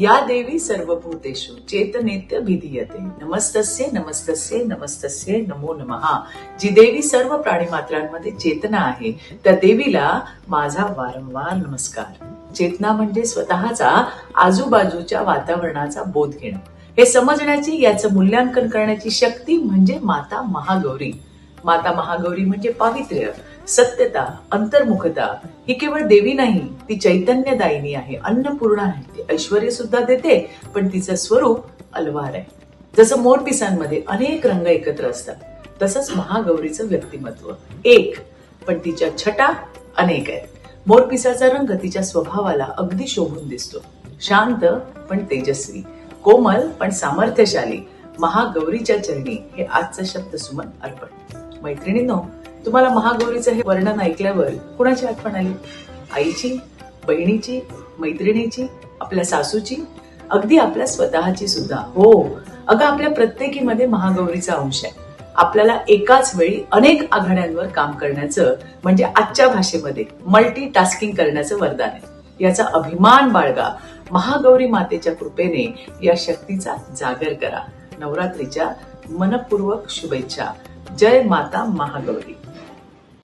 या देवी सर्वभूतेषु चेतनेत्य भिधीयते नमस्तस्य नमस्तस्य नमस्तस्य नमो नमः। जी देवी सर्व प्राणी मात्रांमध्ये चेतना आहे त्या देवीला माझा वारंवार नमस्कार। चेतना म्हणजे स्वतःचा आजूबाजूच्या वातावरणाचा बोध घेणं। हे समजण्याची याचं मूल्यांकन करण्याची शक्ती म्हणजे माता महागौरी। माता महागौरी म्हणजे पावित्र्य सत्यता अंतर्मुखता. ही केवळ देवी नाही ती चैतन्यदायिनी आहे अन्नपूर्णा आहे. ती ऐश्वर सुद्धा देते पण तिचं स्वरूप अलवार आहे. जसं मोरपिसांमध्ये अनेक रंग एकत्र असतात तसंच महागौरीचं व्यक्तिमत्व एक पण तिच्या छटा अनेक आहेत. मोरपिसाचा रंग तिच्या स्वभावाला अगदी शोभून दिसतो. शांत पण तेजस्वी. कोमल पण सामर्थ्यशाली. महागौरीच्या चरणी हे आजचं शब्द सुमन अर्पण. मैत्रिणींनो तुम्हाला महागौरीचं हे वर्णन ऐकल्यावर कुणाची आठवण आली? आईची बहिणीची मैत्रिणीची आपल्या सासूची? अगदी आपल्या स्वतःची सुद्धा. हो अगं आपल्या प्रत्येकीमध्ये महागौरीचा अंश आहे. आपल्याला एकाच वेळी अनेक आघाड्यांवर काम करण्याचं म्हणजे आजच्या भाषेमध्ये मल्टी टास्किंग करण्याचं वरदान आहे. याचा अभिमान बाळगा महागौरी मातेच्या कृपेने या शक्तीचा जागर करा. नवरात्रीच्या मनपूर्वक शुभेच्छा. जय माता महागौरी.